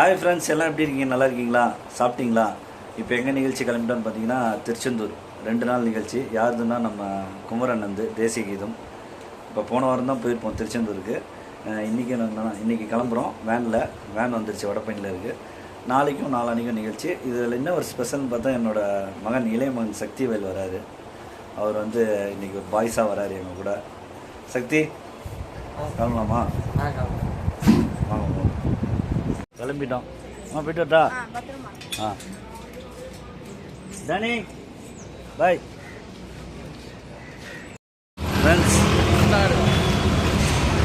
Hi friends எல்லாம் எப்படி இருக்கீங்க? நல்லா இருக்கீங்களா? சாப்பிட்டீங்களா? இப்போ எங்கே நிகழ்ச்சி கிளம்பிட்டோன்னு பார்த்தீங்கன்னா திருச்செந்தூர். ரெண்டு நாள் நிகழ்ச்சி. யாருதுன்னா நம்ம குமரன் வந்து தேசிய கீதம். இப்போ போன வாரம் தான் போயிருப்போம் திருச்செந்தூருக்கு. இன்றைக்கி இன்னைக்கு என்னன்னா கிளம்புறோம். வேனில் வேன் வந்துருச்சு வடபழனியில் இருக்குது நாளைக்கும் நாளானிக்கும் நிகழ்ச்சி. இதில் என்ன ஒரு ஸ்பெஷல்னு பார்த்தா என்னோடய மகன் இளைய மகன் சக்திவேல் வராரு. அவர் வந்து இன்னைக்கு ஒரு பாய்ஸாக வராரு எங்கள் கூட. சக்தி கிளம்பலாமா. கிளம்பிட்டோம். ஆ போயிட்டு வரட்டா ஆ. டனி பாய் ஃப்ரெண்ட்ஸ்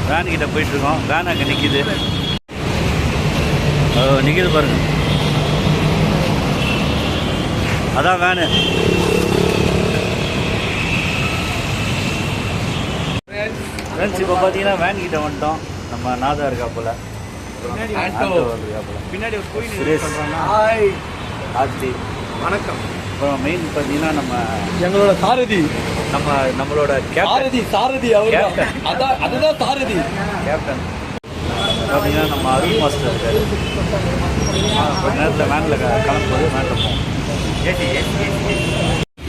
வேன் கிட்ட போயிட்டு இருக்கோம் வேன் அங்கே நிற்கிது நிற்கிது பாருங்க. அதான் வேனு ஃப்ரெண்ட்ஸ் இப்போ பார்த்தீங்கன்னா வேன் கிட்ட வந்துட்டோம். நம்ம நாதா இருக்கா போல. பின்னாடி ஒரு கோயில் சுரேஷ். ஹாய். ஆர்த்தி வணக்கம். அப்புறம் மெயின் பார்த்தீங்கன்னா நம்ம எங்களோட சாரதி. நம்ம நம்மளோட கேப்டன் சாரதி சாரதி அவர் Captain. அதான் அதுதான் சாரதி. கேப்டன் பார்த்தீங்கன்னா நம்ம அருள் மாஸ்டர் இருக்காரு. கொஞ்ச நேரத்தில் வேனில் கிளம்பும்போது வேனில் போவோம்.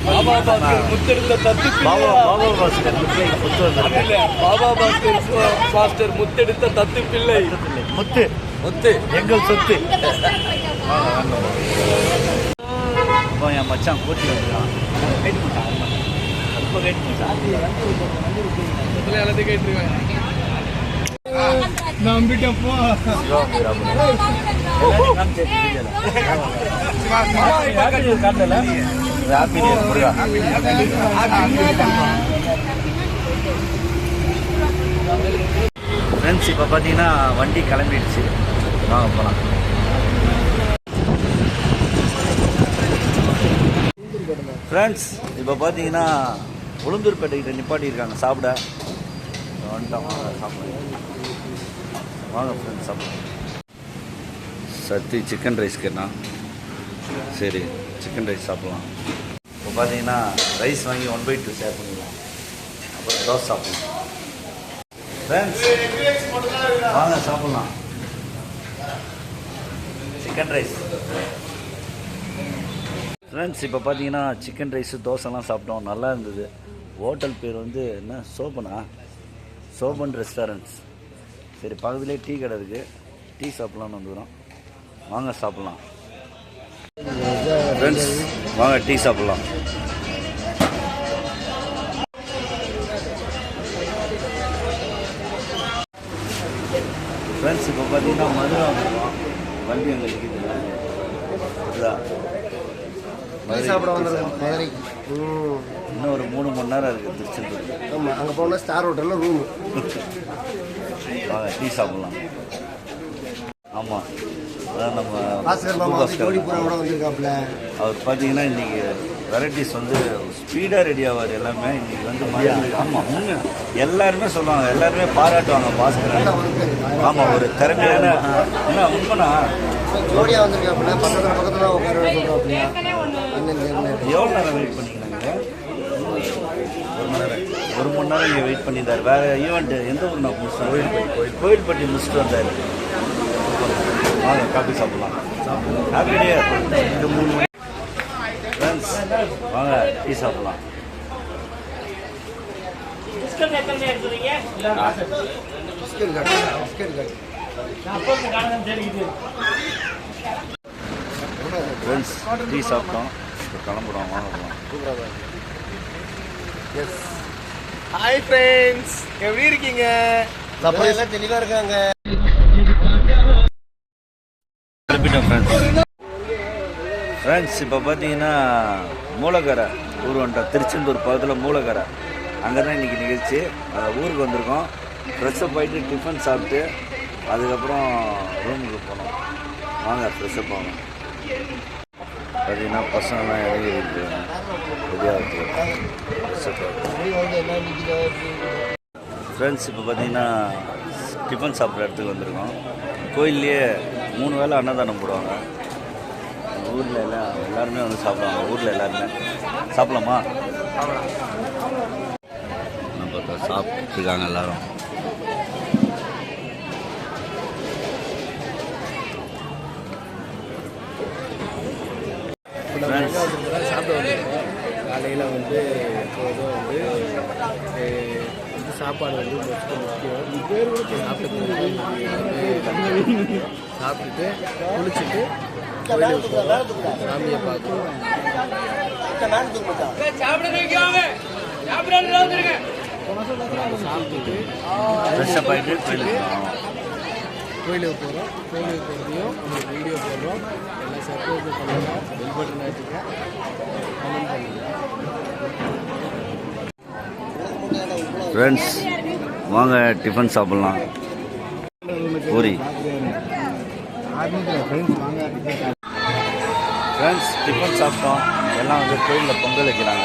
பாபா பாஸ்கர் முத்தெடுத்த தத்து பாபா பாபா பாஸ்கர் பாபா பாஸ்கர் மாஸ்டர் முத்தெடுத்த தத்து பிள்ளை முத்து முத்து எங்கள் சொத்து. அப்போ என் மச்சான் கூட்டி வந்துருக்கான் கைட் பண்ணிட்டான் ரொம்ப கைட் பண்ணிட்டான் எல்லாத்தையும் கேட்டுருக்காங்க நம்பிட்டேன் போ வீராபுரம். எல்லாரையும் காமிச்சு ஃப்ரெண்ட்ஸ் இப்போ பார்த்தீங்கன்னா வண்டி கிளம்பிடுச்சு. வாங்க போகலாம் ஃப்ரெண்ட்ஸ் இப்போ பார்த்தீங்கன்னா உளுந்தூர்பேட்டைக்கிட்ட நிப்பாட்டியிருக்காங்க. சாப்பிட. வந்துட்டோம் வாங்க சாப்பிடுங்க வாங்க ஃப்ரெண்ட்ஸ் சாப்பிடுங்க சத்தி சிக்கன் ரைஸ் கேட்டான் சரி சிக்கன் ரைஸ் சாப்பிட்லாம். இப்போ பார்த்தீங்கன்னா ரைஸ் வாங்கி ஒன் பை டூ ஷேர் பண்ணிடலாம். அப்புறம் தோசை சாப்பிட்லாம். வாங்க சாப்பிட்லாம். சிக்கன் ரைஸ் ஃப்ரெண்ட்ஸ் இப்போ பார்த்தீங்கன்னா சிக்கன் ரைஸு தோசைலாம் சாப்பிட்டோம். நல்லா இருந்தது. ஹோட்டல் பேர் வந்து என்ன? சோபனா சோபன் ரெஸ்டாரண்ட்ஸ் சரி பக்கத்துலேயே டீ கடை இருக்குது டீ சாப்பிட்லான்னு வந்துக்கிறோம் வாங்க சாப்பிட்லாம். ஃப்ரெண்ட்ஸ் வாங்க டீ சாப்பிட்லாம். இப்போ பார்த்தீங்கன்னா மதுரை வந்துருக்கோம் வண்டி அங்கே இருக்குது இதுதான் மதுரை சாப்பிட வந்திருக்கோம் மதுரைக்கு ம். இன்னும் ஒரு மூணு மணி நேரம் இருக்குது திருச்செந்தூர் ஆமாம் அங்கே போனால் ஸ்டார் ஹோட்டலில் ரூமு வாங்க டீ சாப்பிட்லாம். ஆமாம் அதான் நம்ம அவர் பார்த்தீங்கன்னா இன்றைக்கி வெரைட்டிஸ் வந்து ஸ்பீடாக ரெடி ஆவார் எல்லாமே. இன்றைக்கி வந்து மருந்து ஆமாம் உண்மை. எல்லாருமே சொல்லுவாங்க எல்லாருமே பாராட்டுவாங்க பாஸ்கர் ஆமாம் ஒரு திறமையான என்ன உண்மைனா ஜோடியாக வந்திருக்காப்புல பக்கத்தில் பக்கத்தில் உட்கார அண்ணன் அண்ணன் எவ்வளோ நேரம் வெயிட் பண்ணிக்கிறாங்க ஒரு மணி நேரம். ஒரு மணி நேரம் இங்கே வெயிட் பண்ணியிருந்தார் வேறு ஈவெண்ட் எந்த ஊர் நான் முடிச்சிட்டேன் கோயில்பட்டி கோயில்பட்டி முடிச்சுட்டு வந்தார். வாங்க காஃபி சாப்பிட்லாம். ஹாப்பி டே இந்த மூணு மணி வாங்க டீ சாப்பிட்லாம். ஃப்ரெண்ட்ஸ் டீ சாப்பிட்டோம். இப்போ கிளம்புறோம் எஸ் ஹாய் ஃப்ரெண்ட்ஸ் எப்படி இருக்கீங்க? எல்லாம் தெளிவாக இருக்காங்க. கிளம்பிட்டோம் ஃப்ரெண்ட்ஸ் ஃப்ரெண்ட்ஸ் இப்போ பார்த்தீங்கன்னா மூலகரை ஊர் வந்துட்டோம் திருச்செந்தூர் பக்கத்தில் மூலகரை. அங்கே தான் இன்றைக்கி நிகழ்ச்சி ஊருக்கு வந்திருக்கோம். ஃப்ரெஷ்ஷப் போயிட்டு டிஃபன் சாப்பிட்டு அதுக்கப்புறம் ரூமுக்கு போனோம். வாங்க ஃப்ரெஷ்ஷப் ஆகணும் பார்த்தீங்கன்னா பசங்கள்லாம் இறங்கி இருக்காங்க ஃப்ரெண்ட்ஸ் இப்போ பார்த்தீங்கன்னா டிஃபன் சாப்பிட்ற இடத்துக்கு வந்திருக்கோம். கோயில்லையே மூணு வேளை அன்னதானம் போடுவாங்க. ஊரில் எல்லாம் எல்லாருமே வந்து சாப்பிடுவாங்க. ஊரில் எல்லாருமே. சாப்பிடலாமா? நம்ம சாப்பிட்டுருக்காங்க எல்லாரும். காலையில் வந்து எப்போதும் வந்து சாப்பாடு வந்து முக்கியம் சாப்பிட்டு சாப்பிட்டுட்டு குளிச்சுட்டு கோயிலுக்கு போகிறோம் சாமியை பார்க்குறோம் சாப்பிட்டுட்டு ஃப்ரெஷ்ஷப் ஆகிட்டு கோயிலுக்கு போகணும். கோயிலுக்கு போகிறோம் கோயிலுக்கு போகிறதையும் உங்களுக்கு வீடியோ போடுறோம். எல்லாம் சப்ஸ்கிரைப் பண்ணுங்கள் பெல் பட்டன் ஆச்சுங்க கமெண்ட் பண்ணுங்கள் ஃப்ரெண்ட்ஸ் வாங்க டிஃபன் சாப்பிட்லாம். பூரி. ஃப்ரெண்ட்ஸ் டிஃபன் சாப்பிட்டோம். எல்லாம் வந்து கோயிலில் பொங்கல் வைக்கிறாங்க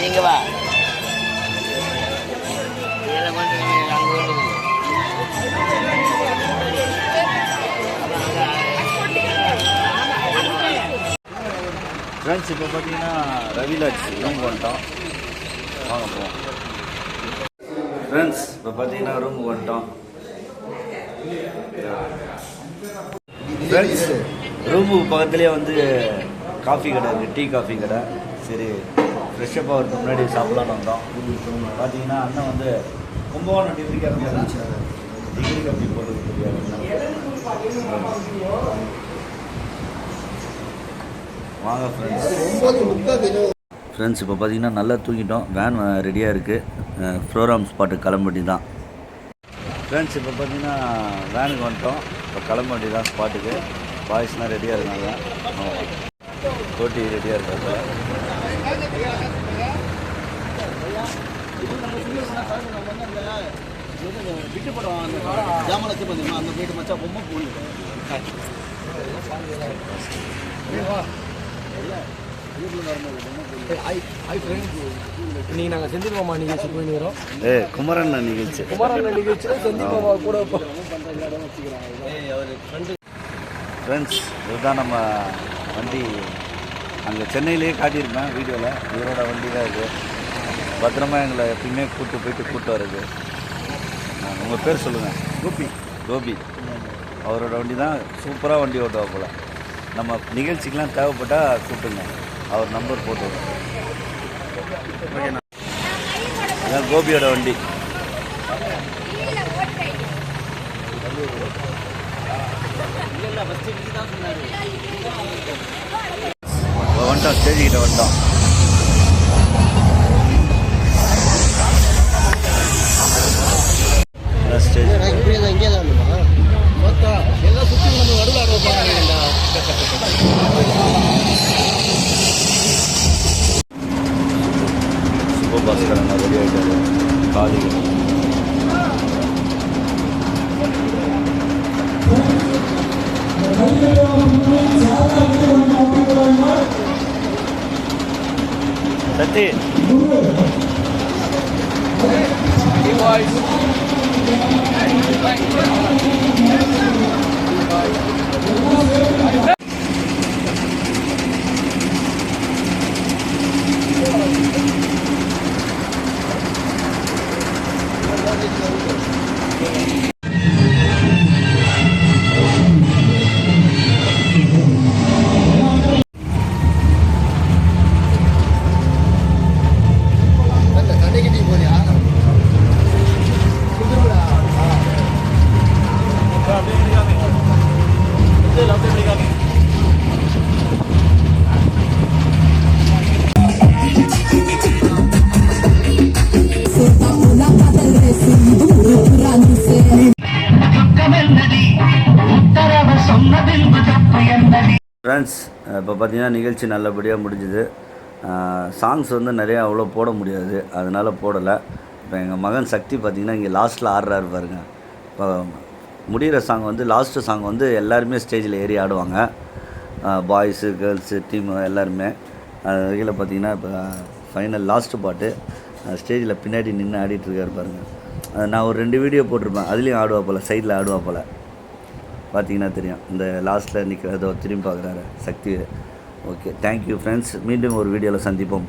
நீங்கள் வா. ஃப்ரெண்ட்ஸ் இப்போ பார்த்தீங்கன்னா ரவிலாஜ் ரூம் வந்துட்டோம். வாங்க போவோம். ஃப்ரெண்ட்ஸ் இப்போ பார்த்தீங்கன்னா ரூம் வந்துட்டோம். ஃப்ரெண்ட்ஸ் ரூமுக்கு பக்கத்துலேயே வந்து காஃபி கடை இருக்குது டீ காஃபி கடை. சரி ஃப்ரெஷ்ஷப் ஆகிறதுக்கு முன்னாடி சாப்பிட்லான்னு வந்தோம். பார்த்தீங்கன்னா அண்ணன் வந்து Kumbakonam degree coffee degree coffee தெரியாது வாங்க ஃப்ரெண்ட்ஸ் ஃப்ரெண்ட்ஸ் இப்போ பார்த்தீங்கன்னா நல்லா தூங்கிட்டோம். வேன் ரெடியாக இருக்குது ப்ரோக்ராம் ஸ்பாட்டுக்கு கிளம்பி தான். ஃப்ரெண்ட்ஸ் இப்போ பார்த்தீங்கன்னா வேனுக்கு வந்துட்டோம். இப்போ கிளம்ப வேண்டி தான் ஸ்பாட்டுக்கு பாய்ஸ்லாம் ரெடியாக இருக்காங்க. போட்டி ரெடியாக இருக்காங்க விட்டு படம் அந்த ஜாமல அந்த போயிட்டு மச்சா பொம்மை போகுது இன்னைக்கு நாங்கள் செந்தில் மாமா நிகழ்ச்சி போயிருக்கிறோம் ஏ குமரன் நிகழ்ச்சி. குமாரண்ண நிகழ்ச்சியில் செந்தில் மாமா கூட ஃப்ரெண்ட்ஸ் இதுதான் நம்ம வண்டி. அங்கே சென்னையிலேயே காட்டியிருப்பேன் வீடியோவில் இவரோட வண்டி தான் இது. பத்திரமா எங்களை எப்பயுமே கூப்பிட்டு போயிட்டு கூப்பிட்டு வருது உங்கள் பேர் சொல்லுங்கள் கோபி. கோபி. அவரோட வண்டி தான் சூப்பராக வண்டி ஓட்டுவா போல் நம்ம நிகழ்ச்சிக்கெலாம் தேவைப்பட்டால் கூப்பிட்டுங்க அவர் நம்பர் போட்டு ஓகேண்ணா. இதான் கோபியோட வண்டி. வந்துட்டோம் ஸ்டேஜ்கிட்ட வந்துட்டோம் ஸ்டேஜ் இப்படியே இங்கே தான் வேணுமா எல்லாம் சுற்றி வந்து நடுவில் ஆடுவாங்க சுபபாஸ்கரன் ரெடி ஆகிட்டாரு காலிகள் சத்தி அந்த ஃப்ரெண்ட்ஸ் இப்போ பார்த்தீங்கன்னா நிகழ்ச்சி நல்லபடியாக முடிஞ்சுது. சாங்ஸ் வந்து நிறையா அவ்வளோ போட முடியாது. அதனால் போடலை. இப்போ எங்கள் மகன் சக்தி பார்த்தீங்கன்னா இங்கே லாஸ்ட்டில் ஆடுறாரு பாருங்க. இப்போ முடிகிற சாங் வந்து லாஸ்ட்டு சாங் வந்து எல்லாருமே ஸ்டேஜில் ஏறி ஆடுவாங்க. பாய்ஸு கேர்ள்ஸு டீம் எல்லாருமே. அது வகையில் பார்த்தீங்கன்னா இப்போ ஃபைனல் லாஸ்ட்டு பாட்டு ஸ்டேஜில் பின்னாடி நின்று ஆடிட்டுருக்காரு பாருங்க. நான் ஒரு ரெண்டு வீடியோ போட்டிருப்பேன். அதுலேயும் ஆடுவா போல் சைடில் ஆடுவா போல். பார்த்தீங்கன்னா தெரியும். இந்த லாஸ்ட்டில் நிற்கிறதோ திரும்பி பார்க்குறாரு. சக்தி. ஓகே தேங்க்யூ ஃப்ரெண்ட்ஸ் மீண்டும் ஒரு வீடியோவில் சந்திப்போம்.